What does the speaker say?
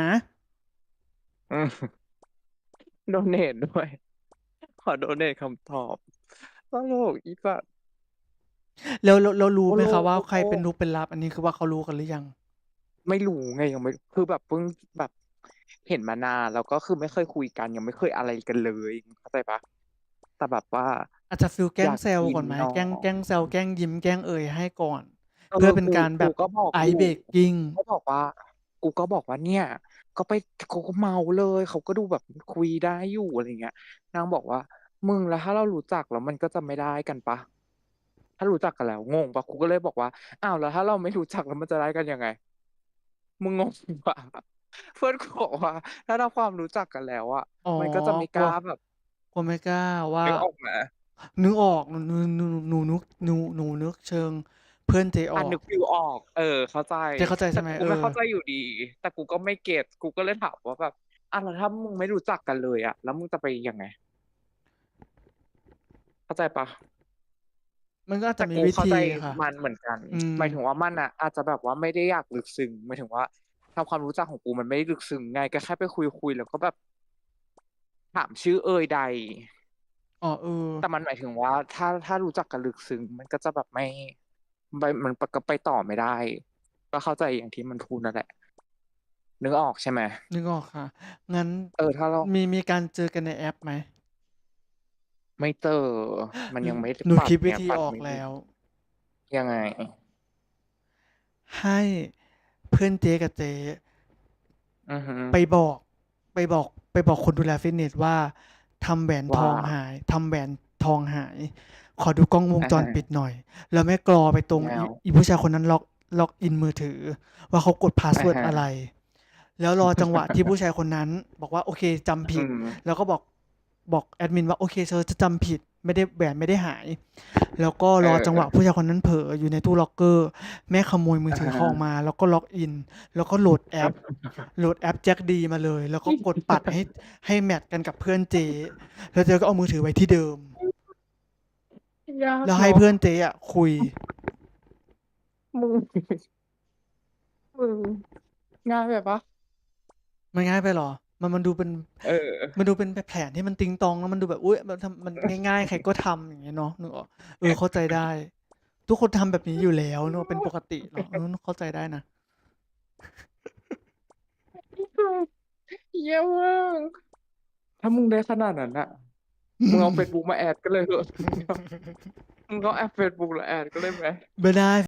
นะอืมโดเนทด้วย ขอโดเนทคำตอบตลกอีสัตว์ แล้วแล้วแล้วรู้ไหมโอ้โลคะว่าโอ้ใครเป็นโลนุกเป็นลับ อันนี้คือว่าเขารู้กันหรือยัง ไม่รู้ไงยังไม่คือแบบเพิ่งแบบเห็นมานานแล้วก็คือไม่เคยคุยกันยังไม่เคยอะไรกันเลยเข้าใจปะแต่แบบว่า อาจจะฟิลแกล้องยากแซวกินก่อนไหมเนาะ แกล้งแกล้งแซวแกล้งยิ้มแกล้งเอ่ยให้ก่อนเอเพื่ออเป็นกูการแบกูบก็บอกไออยู่เบรกกิ้งก็บอกว่า กูก็บอกว่าเนี่ย ก็ไปเขาก็เมาเลย เขาก็ดูแบบคุยได้อยู่อะไรเงี้ย นางบอกว่า มึงแล้วถ้าเรารู้จักแล้วมันก็จะไม่ได้กันปะถ้ารู้จักกันแล้วงงปะกูก็เลยบอกว่าอ้าวแล้วถ้าเราไม่รู้จักแล้วมันจะได้กันยังไง มึงงงปะเพื่อนกูบอกว่า ถ้าเราความรู้จักกันแล้วอะอ๋อมันก็จะไม่กกลัวล้าแบบกลัวไม่กล้าว่านึกออกไหมนึกออกหนูหนูหนูหนูนึกหนูหนูนึกเชิง เพื่อนเจออะอนึกกฟิลออก เออ เข้าใจ เจเข้าใจแต่ใช่ไหมกูเอไม่อ เข้าใจอยู่ดี แต่กูก็ไม่เก็ตกูก็เลยถามว่าแบบอะแล้วถ้ามึงไม่รู้จักกันเลยอะแล้วมึงจะไปยังไง เข้าใจปะ มันก็อาจแต่จะมีกูวิเข้าธีใจค่ะ มันเหมือนกันอืม หมายถึงว่ามันอะอาจจะแบบว่าไม่ได้อยากลึกซึ้งหมายถึงว่าทำความรู้จักของกูมันไม่ได้ลึกซึ้งไงก็แค่ไปคุยคุยแล้วก็แบบถามชื่อเอ่ยใด อ๋อเออ แต่มันหมายถึงว่า ถ้าถ้ารู้จักกันลึกซึ้งมันก็จะแบบไม่ ไปมันก็ไปต่อไม่ได้ ก็เข้าใจอย่างที่มันพูดนั่นแหละ นึกออกใช่ไหมนึกออกค่ะ งั้น เออ ถ้าเรา มีมีการเจอกันในแอปไหม ไม่เจอ มันยังไม่หนูปัดคิดวิไงธีปัดออกไม่แล้ว ยังไง ให้เพื่อนเจกับเจอือฮึไปบอก ไปบอก ไปบอกคนดูแลฟิตเนสว่าทำแหวนทว่าองหายทำแหวน ทองหาย ขอดูกล้องวงจรอ่าฮะปิดหน่อย แล้วแม่กรอไปตรงแล้อีวอีผู้ชายคนนั้นล็อกล็อกอินมือถือ ว่าเขากดพาสอ่าเวิร์ดฮะ อะไร แล้วรอจังหวะที่ผู้ชายคนนั้น บอกว่าโอเคจำผิอืดม แล้วก็บอกบอกแอดมินว่าโอเคเธอจะจำผิดไม่ได้แหวนไม่ได้หาย แล้วก็เอรออจังหวะผู้ชายคนนั้นเผลออยู่ในตู้ล็อกเกอร์ แม่ขโมยมืออ่าถือฮะเขาออกมา แล้วก็ล็อกอิน แล้วก็โหลดแอปโหลดแอปแจ็คดีมาเลย แล้วก็กดปัดให้ให้แมทกันกับเพื่อนเจ แล้วเจก็เอามือถือไว้ที่เดิม ยากแล้วให้เนาะเพื่อนเจอะคุย มึงมึงง่ายแบบปะมันง่ายไปเหรอ มันมันดูเป็น เออ มันดูเป็นแผนที่มันติงตองแล้วมันดูแบบอุ้ยมันทำมันง่ายๆ ใครก็ทำอย่างเงี้ยเนาะนึกออกเออเข้าใจได้ ทุกคนทำแบบนี้อยู่แล้วเนอะเป็นปกติเนาะเออเข้าใจได้นะ เยี่ยมมากถ้ามึงได้ขนาดนั้นอะ มึงเอาเฟซบุ๊กมาแอดก็เลยเหอะมึงเอาแอปเฟซบุ๊กแล้วแอดก็เลยไหม ไม่ได้